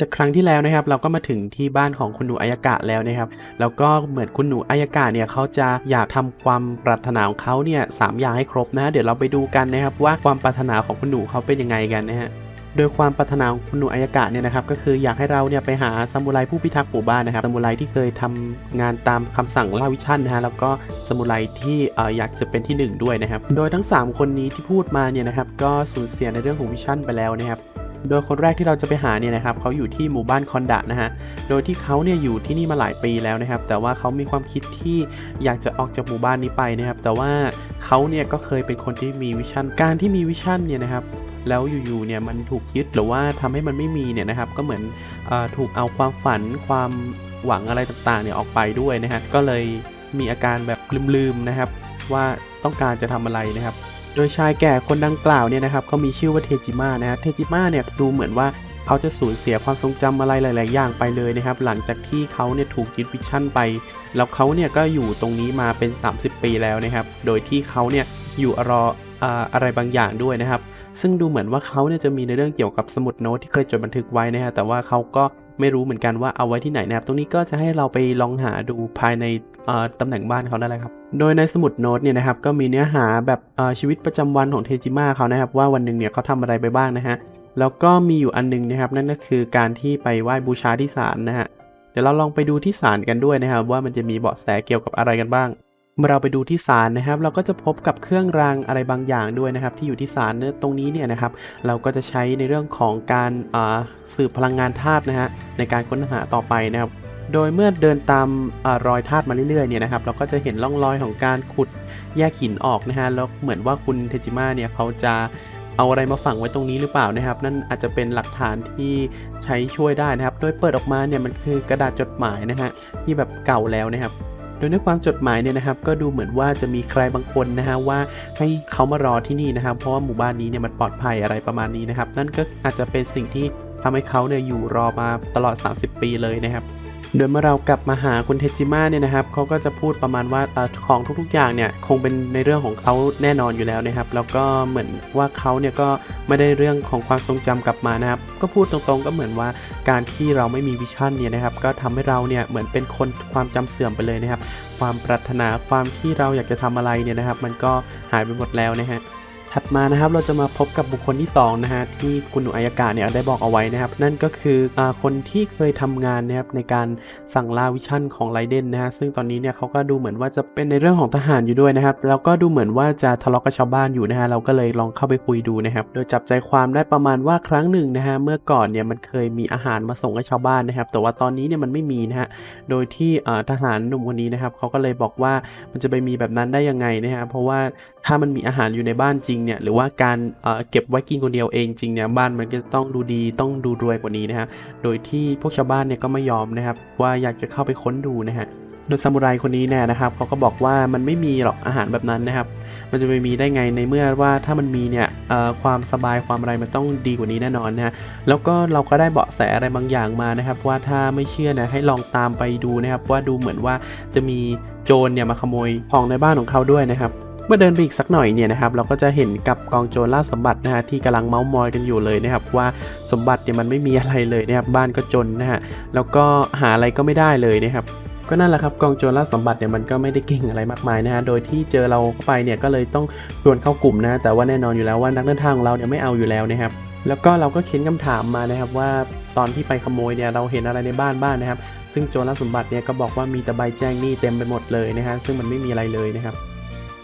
จากครั้งที่แล้วนะครับเราก็มาถึงที่บ้านของคุณหนูอายากะแล้วนะครับแล้วก็เหมือนคุณหนูอายากะเนี่ยเขาจะอยากทำความปรารถนาของเขาเนี่ยสามอย่างให้ครบนะ เดี๋ยวเราไปดูกันนะครับว่าความปรารถนาของคุณหนูเขาเป็นยังไงกันนะฮะโดยความปรารถนาของคุณหนูอายากะเนี่ยนะครับก็คืออยากให้เราเนี่ยไปหาซามูไรผู้พิทักษ์หมู่บ้านนะครับซามูไรที่เคยทำงานตามคำสั่งล่าวิชั่นนะฮะแล้วก็ซามูไรที่เอ่ออยากจะเป็นที่หนึ่งด้วยนะครับ โดยทั้ง 3 คนนี้ที่พูดมาเนี่ยนะครับก็สูญเสียในเรื่องของวิชั่นไปแล้วนะครับ โดยคนแรกที่เราจะไปหาเนี่ยนะครับเขาอยู่ที่หมู่บ้านคอนดะนะฮะ โดยที่เขาเนี่ยอยู่ที่นี่มาหลายปีแล้วนะครับ แต่ว่าเขามีความคิดที่อยากจะออกจากหมู่บ้านนี้ไปนะครับ แต่ว่าเขาเนี่ยก็เคยเป็นคนที่มีวิชั่น การที่มีวิชั่นเนี่ยนะครับแล้วอยู่ๆเนี่ยมันถูกยึดหรือว่าทำให้มันไม่มีเนี่ยนะครับ ก็เหมือนอถูกเอาความฝันความหวังอะไรต่างๆเนี่ยออกไปด้วยนะฮะก็เลยมีอาการแบบลืมๆนะครับ ว่าต้องการจะทำอะไรนะครับ โดยชายแก่คนดังกล่าวเนี่ยนะครับเขามีชื่อว่าเทจิมะนะฮะเทจิมะเนี่ยดูเหมือนว่าเขาจะสูญเสียความทรงจำอะไรหลาย ๆ อย่างไปเลยนะครับ หลังจากที่เขาเนี่ยถูกยึดวิชั่นไป แล้วเขาเนี่ยก็อยู่ตรงนี้มาเป็น 30 ปีแล้วนะครับ โดยที่เขาเนี่ยอยู่รอออะไรบางอย่างด้วยนะครับ ซึ่งดูเหมือนว่าเขาเนี่ยจะมีในเรื่องเกี่ยวกับสมุดโน้ตที่เคยจดบันทึกไว้นะฮะแต่ว่าเขาก็ไม่รู้เหมือนกันว่าเอาไว้ที่ไหนนะครับ ตรงนี้ก็จะให้เราไปลองหาดูภายในตำแหน่งบ้านเขานั่นแหละครับ โดยในสมุดโน้ตเนี่ยนะครับก็มีเนื้อหาแบบชีวิตประจำวันของเทจิมะเขานะครับ ว่าวันหนึ่งเนี่ยเขาทำอะไรไปบ้างนะฮะ แล้วก็มีอยู่อันหนึงนะครับ นั่นก็คือการที่ไปไหว้บูชาที่ศาลนะฮะ เดี๋ยวเราลองไปดูที่ศาลกันด้วยนะครับ ว่ามันจะมีเบาะแสเกี่ยวกับอะไรกันบ้าง เมื่อเราไปดูที่ศาลนะครับ เราก็จะพบกับเครื่องรางอะไรบางอย่างด้วยนะครับ ที่อยู่ที่ศาลเนี่ยตรงนี้เนี่ยนะครับ เราก็จะใช้ในเรื่องของการาสืบพลังงานธาตุนะฮะในการค้นหาต่อไปนะครับ โดยเมื่อเดินตามอารอยธาตุมาเรื่อยๆเนี่ยนะครับ เราก็จะเห็นร่องรอยของการขุดแยกหินออกนะฮะแล้วเหมือนว่าคุณเทจิมะเนี่ยเขาจะเอาอะไรมาฝังไว้ตรงนี้หรือเปล่านะครับ นั่นอาจจะเป็นหลักฐานที่ใช้ช่วยได้นะครับ โดยเปิดออกมาเนี่ยมันคือกระดาษจดหมายนะฮะที่แบบเก่าแล้วนะครับ โดยในความจดหมายเนี่ยนะครับ ก็ดูเหมือนว่าจะมีใครบางคนนะฮะว่าให้เขามารอที่นี่นะครับ เพราะว่าหมู่บ้านนี้เนี่ยมันปลอดภัยอะไรประมาณนี้นะครับ นั่นก็อาจจะเป็นสิ่งที่ทำให้เขาเนี่ยอยู่รอมาตลอด 30 ปีเลยนะครับ โดยเมื่อเรากลับมาหาคุณเทจิมะเนี่ยนะครับเขาก็จะพูดประมาณว่าอของทุกๆอย่างเนี่ยคงเป็นในเรื่องของเขาแน่นอนอยู่แล้วนะครับ แล้วก็เหมือนว่าเขาเนี่ยก็ไม่ได้เรื่องของความทรงจำกลับมานะครับ ก็พูดตรงๆก็เหมือนว่าการที่เราไม่มีวิชั่นเนี่ยนะครับ ก็ทำให้เราเนี่ยเหมือนเป็นคนความจำเสื่อมไปเลยนะครับ ความปรารถนาความที่เราอยากจะทำอะไรเนี่ยนะครับ มันก็หายไปหมดแล้วนะฮะ ถัดมานะครับเราจะมาพบกับบุคคลที่2นะฮะที่คุณหนูอายากาเนี่ยได้บอกเอาไว้นะครับ นั่นก็คืออคนที่เคยทำงานนะครับในการสั่งลาวิชั่นของไรเดนนะฮะซึ่งตอนนี้เนี่ยเขาก็ดูเหมือนว่าจะเป็นในเรื่องของทหารอยู่ด้วยนะครับแล้วก็ดูเหมือนว่าจะทะเลาะกับชาวบ้านอยู่นะฮะเราก็เลยลองเข้าไปคุยดูนะครับ โดยจับใจความได้ประมาณว่าครั้งหนึ่งนะฮะเมื่อก่อนเนี่ยมันเคยมีอาหารมาส่งให้ชาวบ้านนะครับ แต่ว่าตอนนี้เนี่ยมันไม่มีนะฮะโดยที่ทหารหนุ่มคนนี้นะครับเขาก็เลยบอกว่ามันจะไปมีแบบนั้นได้ยังไงนะฮะเพราะว่าถ้ามันมีอาหารอยู่ในบ้านจริงเนี่ยหรือว่าการเอ่อเก็บไว้กินคนเดียวเองจริงเนี่ยบ้านมันก็ต้องดูดีต้องดูรวยกว่านี้นะฮะโดยที่พวกชาวบ้านเนี่ยก็ไม่ยอมนะครับว่าอยากจะเข้าไปค้นดูนะฮะโดยซามูไรคนนี้เนี่ยนะครับเขาก็บอกว่ามันไม่มีหรอกอาหารแบบนั้นนะครับ มันจะไปมีได้ไงในเมื่อว่าถ้ามันมีเนี่ยความสบายความอะไรมันต้องดีกว่านี้แน่นอนนะฮะแล้วก็เราก็ได้เบาะแสอะไรบางอย่างมานะครับ ว่าถ้าไม่เชื่อนะให้ลองตามไปดูนะครับ ว่าดูเหมือนว่าจะมีโจรเนี่ยมาขโมยของในบ้านของเขาด้วยนะครับ เมื่อเดินไปอีกสักหน่อยเนี่ยนะครับเราก็จะเห็นกับกองโจรล่าสมบัตินะฮะที่กำลังเมาส์มอยกันอยู่เลยนะครับว่าสมบัติเนี่ยมันไม่มีอะไรเลยนะครับบ้านก็จนนะฮะแล้วก็หาอะไรก็ไม่ได้เลยนะครับก็นั่นแหละครับกองโจรล่าสมบัติเนี่ยมันก็ไม่ได้เก่งอะไรมากมายนะฮะโดยที่เจอเราเข้าไปเนี่ยก็เลยต้องชวนเข้ากลุ่มนะแต่ว่าแน่นอนอยู่แล้วว่านักเดินทางของเราเนี่ยไม่เอาอยู่แล้วนะครับแล้วก็เราก็เขียนคำถามมานะครับว่าตอนที่ไปขโมยเนี่ยเราเห็นอะไรในบ้านบ้างนะครับ ซึ่งโจรล่าสมบัติเนี่ยก็บอกว่ามีแต่ใบแจ้งหนี้เต็มไปหมดเลยนะฮะซึ่งมันไม่มีอะไรเลยนะครับ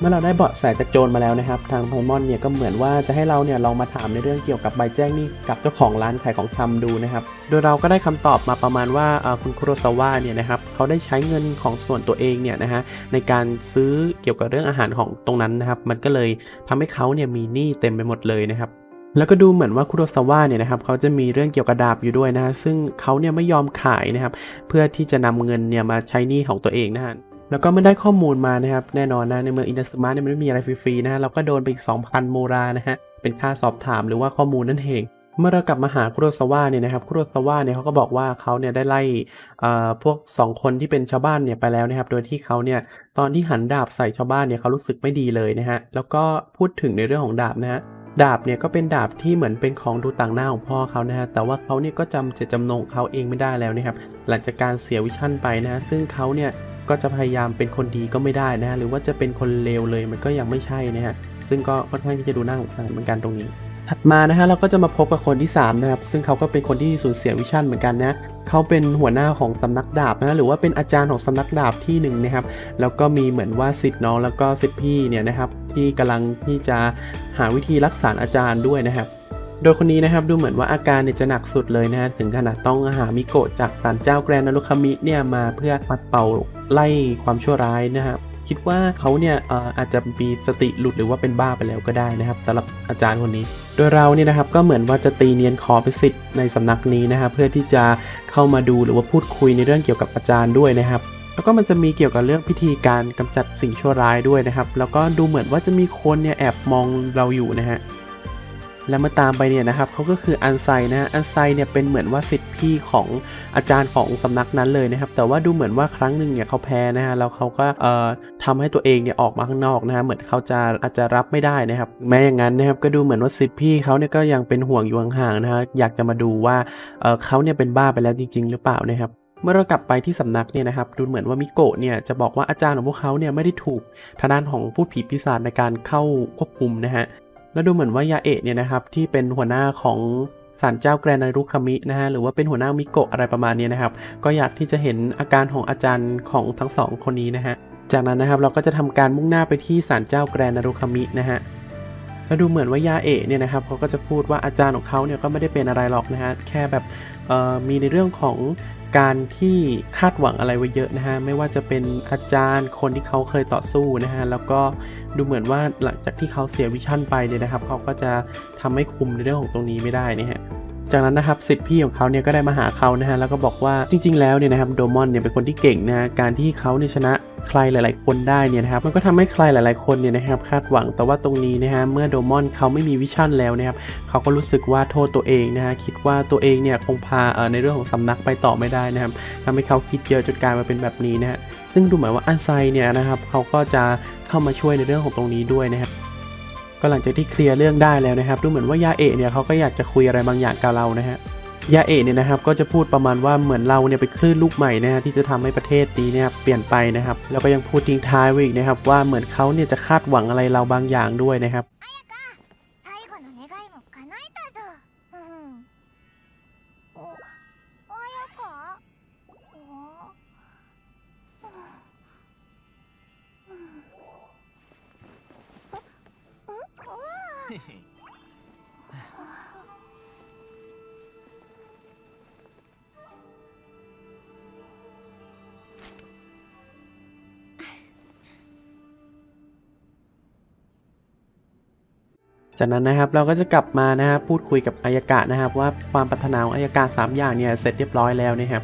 มื่อเราได้เบาะแสจากโจรมาแล้วนะครับ ทางไพมอนเนี่ยก็เหมือนว่าจะให้เราเนี่ยลองมาถามในเรื่องเกี่ยวกับใบแจ้งหนี้กับเจ้าของร้านขายของชำดูนะครับ โดยเราก็ได้คำตอบมาประมาณว่าคุณคุโรซาวะเนี่ยนะครับเขาได้ใช้เงินของส่วนตัวเองเนี่ยนะฮะในการซื้อเกี่ยวกับเรื่องอาหารของตรงนั้นนะครับ มันก็เลยทำให้เขาเนี่ยมีหนี้เต็มไปหมดเลยนะครับแล้วก็ดูเหมือนว่าคุโรซาวะเนี่ยนะครับเขาจะมีเรื่องเกี่ยวกับดาบอยู่ด้วยนะฮะซึ่งเขาเนี่ยไม่ยอมขายนะครับ เพื่อที่จะนำเงินเนี่ยมาใช้หนี้ของตัวเองนะฮะ แล้วก็เมื่อได้ข้อมูลมานะครับแน่นอนนะในเมืองอินดัสมาเนี่ยมันไม่มีอะไรฟรีๆนะฮะเราก็โดนไปอีก 2,000 โมรานะฮะเป็นค่าสอบถามหรือว่าข้อมูลนั่นเอง เมื่อเรากลับมาหาคุโรซาวะเนี่ยนะครับคุโรซาวะเนี่ยเขาก็บอกว่าเขาเนี่ยได้ไล่เอ่อพวก 2 คนที่เป็นชาวบ้านเนี่ยไปแล้วนะครับโดยที่เขาเนี่ยตอนที่หันดาบใส่ชาวบ้านเนี่ยเขารู้สึกไม่ดีเลยนะฮะแล้วก็พูดถึงในเรื่องของดาบนะฮะดาบเนี่ยก็เป็นดาบที่เหมือนเป็นของดูต่างหน้าของพ่อเขานะฮะแต่ว่าเขาเนี่ยก็จำเจตจำนงของเขาเองไม่ได้แล้วนะครับหลังจากการเสียวิชั่นไปนะฮะซึ่งเขาเนี่ย ก็จะพยายามเป็นคนดีก็ไม่ได้นะฮะหรือว่าจะเป็นคนเลวเลยมันก็ยังไม่ใช่นะฮะซึ่งก็ค่อนข้างที่จะดูน่าสงสารเหมือนกันตรงนี้ ถัดมานะฮะเราก็จะมาพบกับคนที่3นะครับซึ่งเขาก็เป็นคนที่สูญเสียวิชั่นเหมือนกันนะเขาเป็นหัวหน้าของสำนักดาบนะหรือว่าเป็นอาจารย์ของสำนักดาบที่หนึ่งนะครับแล้วก็มีเหมือนว่าสิทธิ์น้องแล้วก็สิทธิ์พี่เนี่ยนะครับที่กำลังที่จะหาวิธีรักษาอาจารย์ด้วยนะครับ โดยคนนี้นะครับดูเหมือนว่าอาการเนี่ยจะหนักสุดเลยนะฮะถึงขนาดต้องหามิโกะจากศาลเจ้าแกรนนารุคามิเนี่ยมาเพื่อปัดเป่าไล่ความชั่วร้ายนะครับคิดว่าเขาเนี่ยอาจจะมีสติหลุดหรือว่าเป็นบ้าไปแล้วก็ได้นะครับสำหรับอาจารย์คนนี้ โดยเราเนี่ยนะครับก็เหมือนว่าจะตีเนียนคอเป็นสิทธิ์ในสำนักนี้นะครับเพื่อที่จะเข้ามาดูหรือว่าพูดคุยในเรื่องเกี่ยวกับอาจารย์ด้วยนะครับแล้วก็มันจะมีเกี่ยวกับเรื่องพิธีการกำจัดสิ่งชั่วร้ายด้วยนะครับ แล้วก็ดูเหมือนว่าจะมีคนเนี่ยแอบมองเราอยู่นะฮะ แล้วมาตามไปเนี่ยนะครับเขาก็คืออันไซนะฮะอันไซเนี่ยเป็นเหมือนว่าสิทธิ์พี่ของอาจารย์ของสำนักนั้นเลยนะครับ แต่ว่าดูเหมือนว่าครั้งหนึ่งเนี่ยเขาแพ้นะฮะแล้วเขาก็เอ่อทำให้ตัวเองเนี่ยออกมาข้างนอกนะฮะเหมือนเขาจะอาจจะรับไม่ได้นะครับ แม้อย่างนั้นนะครับก็ดูเหมือนว่าสิทธิ์พี่เขาเนี่ยก็ยังเป็นห่วงอยู่ห่างๆนะฮะอยากจะมาดูว่าเอ่อเขาเนี่ยเป็นบ้าไปแล้วจริง ๆ หรือเปล่านะครับเมื่อเรากลับไปที่สำนักเนี่ยนะครับดูเหมือนว่ามิโกะเนี่ยจะบอกว่าอาจารย์ของพวกเขาเนี่ยไม่ได้ถูกทางด้านของผู้ผีปีศาจในการเข้าควบคุมนะฮะ แล้วดูเหมือนว่ายาเอะเนี่ยนะครับที่เป็นหัวหน้าของศาลเจ้าแกรนารุคามินะฮะหรือว่าเป็นหัวหน้ามิโกะอะไรประมาณนี้นะครับ ก็อยากที่จะเห็นอาการของอาจารย์ของทั้งสองคนนี้นะฮะจากนั้นนะครับเราก็จะทำการมุ่งหน้าไปที่ศาลเจ้าแกรนารุคามินะฮะแล้วดูเหมือนว่ายาเอะเนี่ยนะครับเขาก็จะพูดว่าอาจารย์ของเขาเนี่ยก็ไม่ได้เป็นอะไรหรอกนะฮะแค่แบบเอ่อมีในเรื่องของการที่คาดหวังอะไรไว้เยอะนะฮะไม่ว่าจะเป็นอาจารย์คนที่เขาเคยต่อสู้นะฮะแล้วก็ ดูเหมือนว่าหลังจากที่เขาเสียวิชั่นไปเนี่ยนะครับ เขาก็จะทำให้คุมในเรื่องของตรงนี้ไม่ได้นะฮะจากนั้นนะครับสิทธิ์พี่ของเขาเนี่ยก็ได้มาหาเขานะฮะแล้วก็บอกว่าจริง ๆ แล้วเนี่ยนะครับโดมอนเนี่ยเป็นคนที่เก่งนะ การที่เขาเนี่ยชนะใครหลาย ๆ คนได้เนี่ยนะครับมันก็ทำให้ใครหลาย ๆ คนเนี่ยนะครับคาดหวังแต่ว่าตรงนี้นะฮะเมื่อโดมอนเขาไม่มีวิชั่นแล้วนะครับเขาก็รู้สึกว่าโทษตัวเองนะฮะคิดว่าตัวเองเนี่ยคงพาเอ่อในเรื่องของสำนักไปต่อไม่ได้นะครับทำให้เขาคิดเยอะจนกลายมาเป็นแบบนี้นะฮะ ซึ่งดูเหมือนว่าอันไซเนี่ยนะครับเขาก็จะเข้ามาช่วยในเรื่องของตรงนี้ด้วยนะครับก็หลังจากที่เคลียร์เรื่องได้แล้วนะครับ ดูเหมือนว่ายาเอะเนี่ยเขาก็อยากจะคุยอะไรบางอย่างกับเรานะฮะยาเอะเนี่ยนะครับก็จะพูดประมาณว่าเหมือนเราเนี่ยเป็นคลื่นลูกใหม่นะฮะที่จะทำให้ประเทศนี้เนี่ยเปลี่ยนไปนะครับ แล้วก็ยังพูดทิ้งท้ายไว้อีกนะครับว่าเหมือนเขาเนี่ยจะคาดหวังอะไรเราบางอย่างด้วยนะครับ จากนั้นนะครับเราก็จะกลับมานะครับพูดคุยกับอายกะนะครับ ว่าความปรารถนาของอายกะสามอย่างเนี่ยเสร็จเรียบร้อยแล้วนะครับ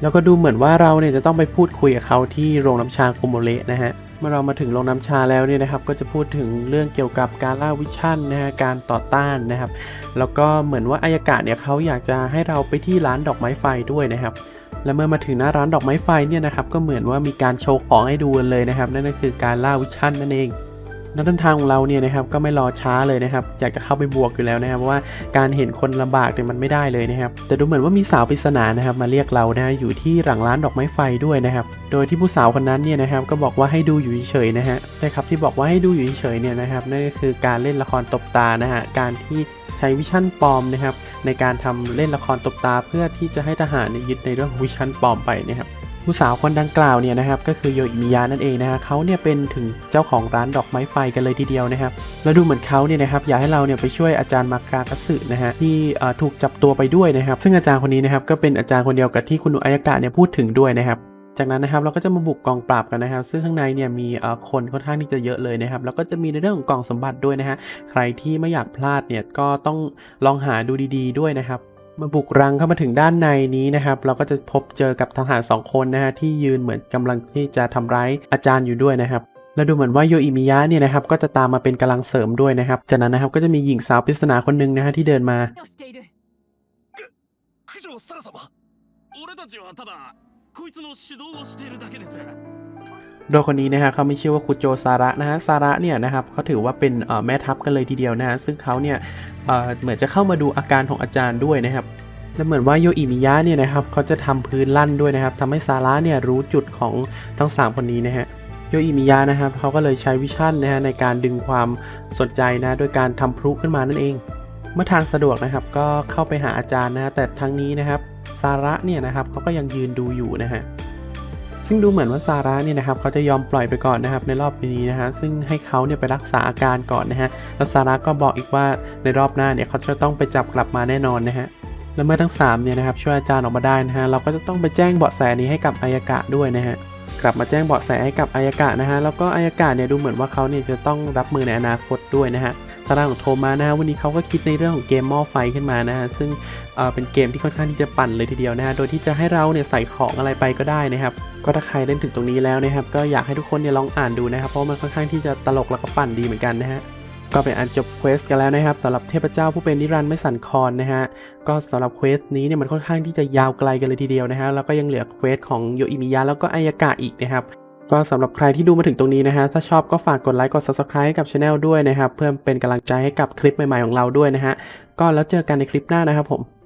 แล้วก็ดูเหมือนว่าเราเนี่ยจะต้องไปพูดคุยกับเขาที่โรงน้ำชาโคโมเระนะฮะเมื่อเรามาถึงโรงน้ำชาแล้วเนี่ยนะครับ ก็จะพูดถึงเรื่องเกี่ยวกับการล่าวิชั่นนะฮะการต่อต้านนะครับ แล้วก็เหมือนว่าอายกะเนี่ยเขาอยากจะให้เราไปที่ร้านดอกไม้ไฟด้วยนะครับและเมื่อมาถึงหน้าร้านดอกไม้ไฟเนี่ยนะครับก็เหมือนว่ามีการโชว์ของให้ดูเลยนะครับ นั่นก็คือการล่าวิชั่นนั่นเอง นักเดินทางของเราเนี่ยนะครับก็ไม่รอช้าเลยนะครับอยากจะเข้าไปบวกอยู่แล้วนะครับว่าการเห็นคนลำบากเนี่ยมันไม่ได้เลยนะครับแต่ดูเหมือนว่ามีสาวปริศนานะครับมาเรียกเรานะอยู่ที่หลังร้านดอกไม้ไฟด้วยนะครับโดยที่ผู้สาวคนนั้นเนี่ยนะครับก็บอกว่าให้ดูอยู่เฉยๆนะฮะใช่ครับที่บอกว่าให้ดูอยู่เฉยๆเนี่ยนะครับนั่นก็คือการเล่นละครตบตานะฮะการที่ใช้วิชั่นปลอมนะครับในการทำเล่นละครตบตาเพื่อที่จะให้ทหารยึดในเรื่องวิชั่นปลอมไปนะครับ ผู้สาวคนดังกล่าวเนี่ยนะครับก็คือโยอิมิยะนั่นเองนะฮะเขาเนี่ยเป็นถึงเจ้าของร้านดอกไม้ไฟกันเลยทีเดียวนะครับแล้วดูเหมือนเขาเนี่ยนะครับอยากให้เราเนี่ยไปช่วยอาจารย์มากาคัสึนะฮะที่ถูกจับตัวไปด้วยนะครับ ซึ่งอาจารย์คนนี้นะครับก็เป็นอาจารย์คนเดียวกับที่คุณอุอายากะเนี่ยพูดถึงด้วยนะครับจากนั้นนะครับเราก็จะมาบุกกองปราบกันนะครับ ซึ่งข้างในเนี่ยมีคนค่อนข้างที่จะเยอะเลยนะครับ แล้วก็จะมีในเรื่องของกล่องสมบัติด้วยนะฮะใครที่ไม่อยากพลาดเนี่ยก็ต้องลองหาดูดี ๆ ด้วยนะครับ มาบุกรังเข้ามาถึงด้านในนี้นะครับ เราก็จะพบเจอกับทหารสองคนนะฮะที่ยืนเหมือนกำลังที่จะทำร้ายอาจารย์อยู่ด้วยนะครับแล้วดูเหมือนว่าโยอิมิยะเนี่ยนะครับก็จะตามมาเป็นกำลังเสริมด้วยนะครับ จากนั้นนะครับก็จะมีหญิงสาวปริศนาคนหนึ่งนะฮะที่เดินมา โดยคนนี้นะฮะเขาไมีชื่อว่าคุโจซาระนะฮะซาระเนี่ยนะครับเขาถือว่าเป็นแม่ทัพกันเลยทีเดียวนะฮะซึ่งเขาเนี่ยเหมือนจะเข้ามาดูอาการของอาจารย์ด้วยนะครับและเหมือนว่าโยอิมิยะเนี่ยนะครับเขาจะทำพื้นลั่นด้วยนะครับทำให้ซาระเนี่ยรู้จุดของทั้ง 3 คนนี้นะฮะโยอิมิยะนะครับเขาก็เลยใช้วิชั่นนะฮะในการดึงความสนใจนะโดยการทำพลุขึ้นมานั่นเอง เมื่อทางสะดวกนะครับก็เข้าไปหาอาจารย์นะฮะแต่ทางนี้นะครับซาระเนี่ยนะครับเขาก็ยังยืนดูอยู่นะฮะ ซึ่งดูเหมือนว่าซาร่าเนี่ยนะครับเขาจะยอมปล่อยไปก่อนนะครับในรอบนี้นะฮะซึ่งให้เขาเนี่ยไปรักษาอาการก่อนนะฮะแล้วซาร่าก็บอกอีกว่าในรอบหน้าเนี่ยเขาจะต้องไปจับกลับมาแน่นอนนะฮะและเมื่อทั้ง3เนี่ยนะครับช่วยอาจารย์ออกมาได้นะฮะเราก็จะต้องไปแจ้งเบาะแสนี้ให้กับอายากะด้วยนะฮะกลับมาแจ้งเบาะแสให้กับอายากะนะฮะแล้วก็อายากะเนี่ยดูเหมือนว่าเขาเนี่ยจะต้องรับมือในอนาคตด้วยนะฮะ ทางด้านของโทมานะฮะวันนี้เขาก็คิดในเรื่องของเกมหม้อไฟขึ้นมานะฮะซึ่งเเป็นเกมที่ค่อนข้างที่จะปั่นเลยทีเดียวนะฮะโดยที่จะให้เราเนี่ยใส่ของอะไรไปก็ได้นะครับก็ถ้าใครเล่นถึงตรงนี้แล้วนะครับก็อยากให้ทุกคนเนี่ยลองอ่านดูนะครับเพราะมันค่อนข้างที่จะตลกแล้วก็ปั่นดีเหมือนกันนะฮะก็เป็นอันจบเควสกันแล้วนะครับสำหรับเทพเจ้าผู้เป็นนิรันดร์ไม่สั่นคลอนนะฮะก็สำหรับเควสนี้เนี่ยมันค่อนข้างที่จะยาวไกลกันเลยทีเดียวนะฮะแล้วก็ยังเหลือเควสของโยอิมิยะแล้วก็อายากะอีกนะครับ ก็สำหรับใครที่ดูมาถึงตรงนี้นะฮะ ถ้าชอบก็ฝากกดไลค์กด subscribe ให้กับช anel ด้วยนะครับ เพื่อเป็นกำลังใจให้กับคลิปใหม่ๆของเราด้วยนะฮะ ก็แล้วเจอกันในคลิปหน้านะครับผม